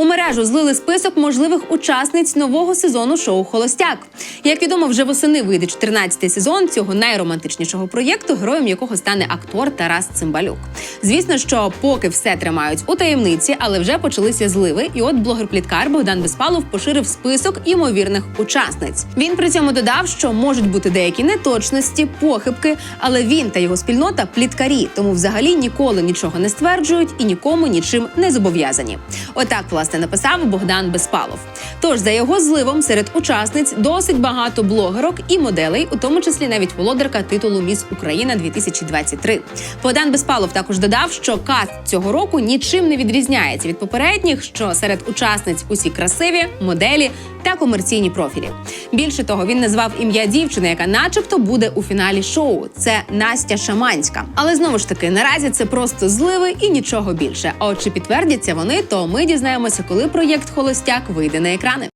У мережу злили список можливих учасниць нового сезону шоу Холостяк. Як відомо, вже восени вийде 14-й сезон цього найромантичнішого проєкту, героєм якого стане актор Тарас Цимбалюк. Звісно, що поки все тримають у таємниці, але вже почалися зливи. І от блогер-пліткар Богдан Безпалов поширив список імовірних учасниць. Він при цьому додав, що можуть бути деякі неточності, похибки, але він та його спільнота пліткарі, тому взагалі ніколи нічого не стверджують і нікому нічим не зобов'язані. Отак власне написав Богдан Безпалов. Тож за його зливом серед учасниць досить багато блогерок і моделей, у тому числі навіть володарка титулу Міс Україна 2023. Богдан Безпалов також додав, що каст цього року нічим не відрізняється від попередніх, що серед учасниць усі красиві, моделі та комерційні профілі. Більше того, він назвав ім'я дівчини, яка, начебто, буде у фіналі шоу. Це Настя Шаманська. Але знову ж таки, наразі це просто зливи і нічого більше. А от чи підтвердяться вони, то ми дізнаємося, коли проєкт Холостяк вийде на екрани.